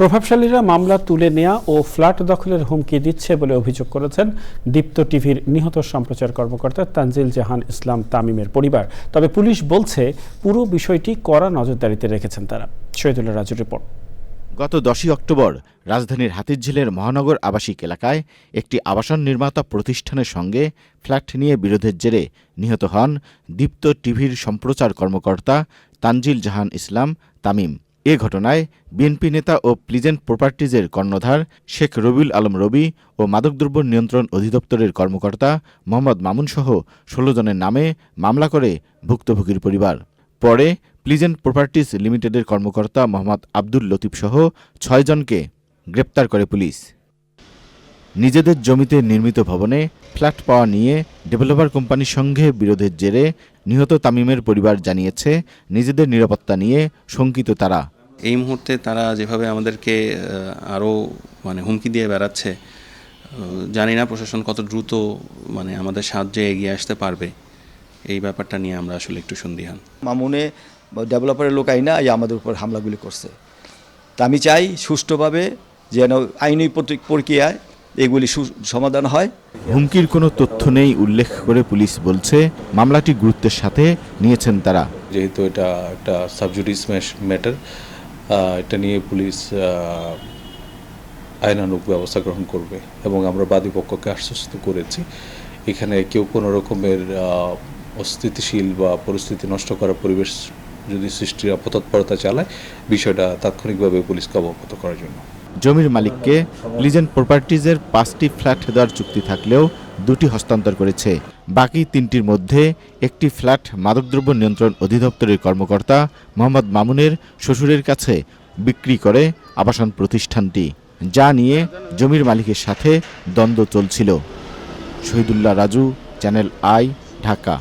প্রভাবশালীরা মামলা তুলে নেয়া ও ফ্ল্যাট দখলের হুমকি দিচ্ছে বলে অভিযোগ করেছেন দীপ্ত টিভির নিহত সম্প্রচার কর্মকর্তা তানজিল জাহান ইসলাম তামিমের পরিবার। তবে পুলিশ বলছে, পুরো বিষয়টি কড়া নজরদারিতে রেখেছেন তারা। শহীদুল্লাহ রাজুর রিপোর্ট। গত দশই অক্টোবর রাজধানীর হাতিরঝিলের মহানগর আবাসিক এলাকায় একটি আবাসন নির্মাতা প্রতিষ্ঠানের সঙ্গে ফ্ল্যাট নিয়ে বিরোধের জেরে নিহত হন দীপ্ত টিভির সম্প্রচার কর্মকর্তা তানজিল জাহান ইসলাম তামিম। এ ঘটনায় বিএনপি নেতা ও প্লিজেন্ট প্রপার্টিজের কর্ণধার শেখ রবিউল আলম রবি ও মাদকদ্রব্য নিয়ন্ত্রণ অধিদপ্তরের কর্মকর্তা মোহাম্মদ মামুনসহ ষোলো জনের নামে মামলা করে ভুক্তভোগীর পরিবার। পরে প্লিজেন্ট প্রপার্টিজ লিমিটেডের কর্মকর্তা মোহাম্মদ আব্দুল লতিফসহ ছয়জনকে গ্রেপ্তার করে পুলিশ। নিজেদের জমিতে নির্মিত ভবনে ফ্ল্যাট পাওয়া নিয়ে ডেভেলপার কোম্পানির সঙ্গে বিরোধের জেরে নিহত তামিমের পরিবার জানিয়েছে নিজেদের নিরাপত্তা নিয়ে শঙ্কিত তারা। এই মুহূর্তে তারা যেভাবে আমাদেরকে আরও মানে হুমকি দিয়ে বেড়াচ্ছে জানি না প্রশাসন কত দ্রুত মানে আমাদের সাহায্যে এগিয়ে আসতে পারবে। এই ব্যাপারটা নিয়ে আমরা আসলে একটু সন্দিহান। মামুনে ডেভেলপারের লোক আইনা এই আমাদের উপর হামলাগুলি করছে। তা আমি চাই সুষ্ঠুভাবে যেন আইনি প্রক্রিয়ায় এগুলি সু- সমাধান হয়। হুমকির কোনো তথ্য নেই উল্লেখ করে পুলিশ বলছে মামলাটি গুরুত্বের সাথে নিয়েছেন তারা। যেহেতু এটা একটা সাবজুডিস ম্যাটার এটা নিয়ে পুলিশ আহ, আইনানুগ ব্যবস্থা গ্রহণ করবে এবং আমরা বাদী পক্ষকে আশ্বস্ত করেছি। এখানে কেউ কোনো রকমের অস্থিতিশীল বা পরিস্থিতি নষ্ট করার পরিবেশ যদি সৃষ্টির তৎপরতা চালায় বিষয়টা তাৎক্ষণিকভাবে পুলিশকে অবগত করার জন্য। জমির মালিককে লিজেন্ড প্রপার্টিজের পাঁচটি ফ্ল্যাট দেওয়ার চুক্তি থাকলেও দুটি হস্তান্তর করেছে। বাকি তিনটির মধ্যে একটি ফ্ল্যাট মাদকদ্রব্য নিয়ন্ত্রণ অধিদপ্তরের কর্মকর্তা মোহাম্মদ মামুনের শ্বশুরের কাছে বিক্রি করে আবাসন প্রতিষ্ঠানটি, যা নিয়ে জমির মালিকের সাথে দ্বন্দ্ব চলছিল। Shahidullah Raju, channel I, Dhaka.